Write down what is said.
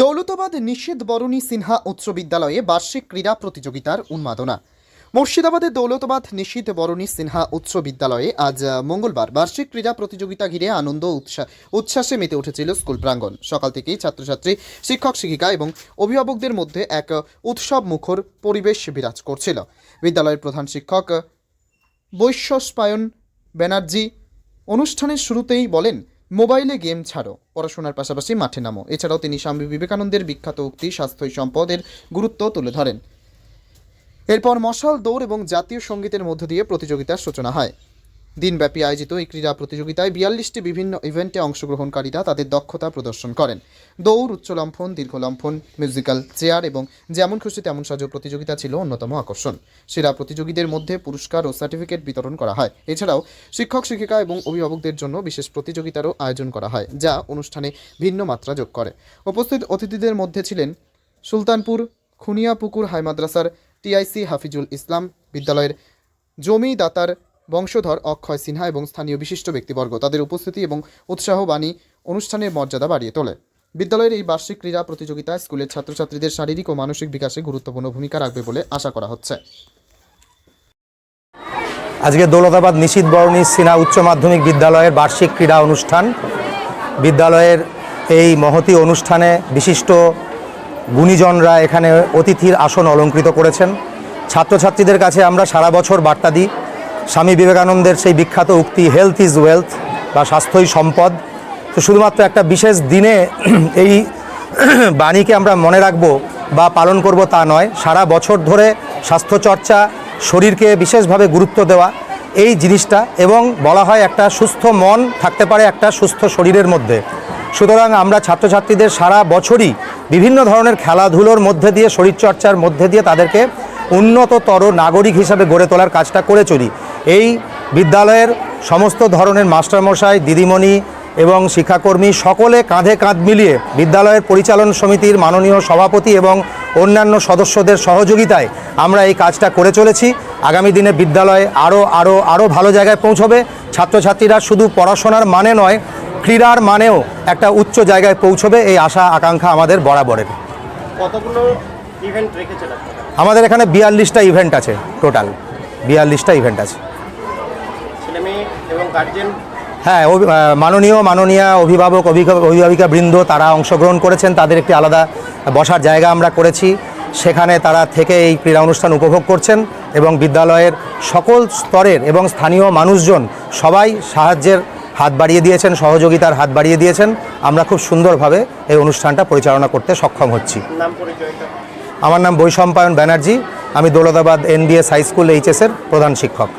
দৌলতাবাদ নিষেধ বরণী সিনহা উচ্চ বিদ্যালয়ে বার্ষিক ক্রীড়া প্রতিযোগিতার উন্মাদনা। মুর্শিদাবাদের দৌলতাবাদ নিশীত বরণী সিনহা উচ্চ বিদ্যালয়ে আজ মঙ্গলবার বার্ষিক ক্রীড়া প্রতিযোগিতা ঘিরে আনন্দ উচ্ছ্বাসে মেতে উঠেছিল স্কুল প্রাঙ্গণ। সকাল থেকেই ছাত্রছাত্রী শিক্ষক শিক্ষিকা এবং অভিভাবকদের মধ্যে এক উৎসব মুখর পরিবেশ বিরাজ করছিল। বিদ্যালয়ের প্রধান শিক্ষক আহ, বৈশ্বস্পায়ন ব্যানার্জি অনুষ্ঠানের শুরুতেই বলেন মোবাইলে গেম ছাড়ো, পড়াশোনার পাশাপাশি মাঠে নামো। এছাড়াও তিনি স্বামী বিবেকানন্দের বিখ্যাত উক্তি স্বাস্থ্য সম্পদের গুরুত্ব তুলে ধরেন। এরপর মশাল, দৌড় এবং জাতীয় সঙ্গীতের মধ্য দিয়ে প্রতিযোগিতার সূচনা হয়। দিনব্যাপী আয়োজিত এই ক্রীড়া প্রতিযোগিতায় বিয়াল্লিশটি বিভিন্ন ইভেন্টে অংশগ্রহণকারীরা তাদের দক্ষতা প্রদর্শন করেন। দৌড় উচ্চলম্ফন দীর্ঘলম্ফন মিউজিক্যাল চেয়ার এবং যেমন খুশি তেমন সাজো প্রতিযোগিতা ছিল অন্যতম আকর্ষণ। সেরা প্রতিযোগীদের মধ্যে পুরস্কার ও সার্টিফিকেট বিতরণ করা হয়। এছাড়াও শিক্ষক, শিক্ষিকা এবং অভিভাবকদের জন্য বিশেষ প্রতিযোগিতারও আয়োজন করা হয়, যা অনুষ্ঠানে ভিন্ন মাত্রা যোগ করে। উপস্থিত অতিথিদের মধ্যে ছিলেন সুলতানপুর, খুনিয়াপুকুর হাই মাদ্রাসার টিআইসি হাফিজুল ইসলাম, বিদ্যালয়ের জমিদাতার বংশধর অক্ষয় সিনহা এবং স্থানীয় বিশিষ্ট ব্যক্তিবর্গ তাদের উপস্থিতি এবং উৎসাহ বাণী অনুষ্ঠানের মর্যাদা বাড়িয়ে তোলে। বিদ্যালয়ের এই বার্ষিক ক্রীড়া প্রতিযোগিতায় স্কুলের ছাত্রছাত্রীদের শারীরিক ও মানসিক বিকাশে গুরুত্বপূর্ণ ভূমিকা রাখবে বলে আশা করা হচ্ছে। আজকে দৌলতাবাদ নিশীত বরণী সিনা উচ্চ মাধ্যমিক বিদ্যালয়ের বার্ষিক ক্রীড়া অনুষ্ঠান। বিদ্যালয়ের এই মহতি অনুষ্ঠানে বিশিষ্ট গুণীজনরা এখানে অতিথির আসন অলঙ্কৃত করেছেন। ছাত্রছাত্রীদের কাছে আমরা সারা বছর বার্তা দিই। স্বামী বিবেকানন্দের সেই বিখ্যাত উক্তি হেলথ ইজ ওয়েলথ বা স্বাস্থ্যই সম্পদ তো শুধুমাত্র একটা বিশেষ দিনে এই বাণীকে আমরা মনে রাখব বা পালন করব তা নয়। সারা বছর ধরে স্বাস্থ্যচর্চা, শরীরকে বিশেষভাবে গুরুত্ব দেওয়া, এই জিনিসটা এবং বলা হয় একটা সুস্থ মন থাকতে পারে একটা সুস্থ শরীরের মধ্যে। সুতরাং আমরা ছাত্রছাত্রীদের সারা বছরই বিভিন্ন ধরনের খেলাধুলোর মধ্যে দিয়ে, শরীরচর্চার মধ্যে দিয়ে তাদেরকে উন্নততর নাগরিক হিসাবে গড়ে তোলার কাজটা করে চলি। এই বিদ্যালয়ের সমস্ত ধরনের মাস্টারমশাই, দিদিমণি এবং শিক্ষাকর্মী সকলে কাঁধে কাঁধ মিলিয়ে বিদ্যালয়ের পরিচালন সমিতির মাননীয় সভাপতি এবং অন্যান্য সদস্যদের সহযোগিতায় আমরা এই কাজটা করে চলেছি। আগামী দিনে বিদ্যালয় আরও আরও আরও ভালো জায়গায় পৌঁছবে। ছাত্রছাত্রীরা শুধু পড়াশোনার মানে নয়, ক্রীড়ার মানেও একটা উচ্চ জায়গায় পৌঁছবে। এই আশা, আকাঙ্ক্ষা আমাদের বরাবরের। কতগুলো আমাদের এখানে বিয়াল্লিশটা ইভেন্ট আছে টোটাল বিয়াল্লিশটা ইভেন্ট আছে। হ্যাঁ মাননীয় মাননীয়া অভিভাবক অভিভাবক বৃন্দ তারা অংশগ্রহণ করেছেন। তাদের একটি আলাদা বসার জায়গা আমরা করেছি। সেখানে তারা থেকে এই ক্রীড়া অনুষ্ঠান উপভোগ করছেন এবং বিদ্যালয়ের সকল স্তরের এবং স্থানীয় মানুষজন সবাই সাহায্যের হাত বাড়িয়ে দিয়েছেন সহযোগিতার হাত বাড়িয়ে দিয়েছেন। আমরা খুব সুন্দরভাবে এই অনুষ্ঠানটা পরিচালনা করতে সক্ষম হচ্ছি। নাম পরিচয়টা? আমার নাম বৈশম্পায়ন ব্যানার্জি আমি দৌলতাবাদ এনবিএস হাই স্কুল এইচএসের প্রধান শিক্ষক।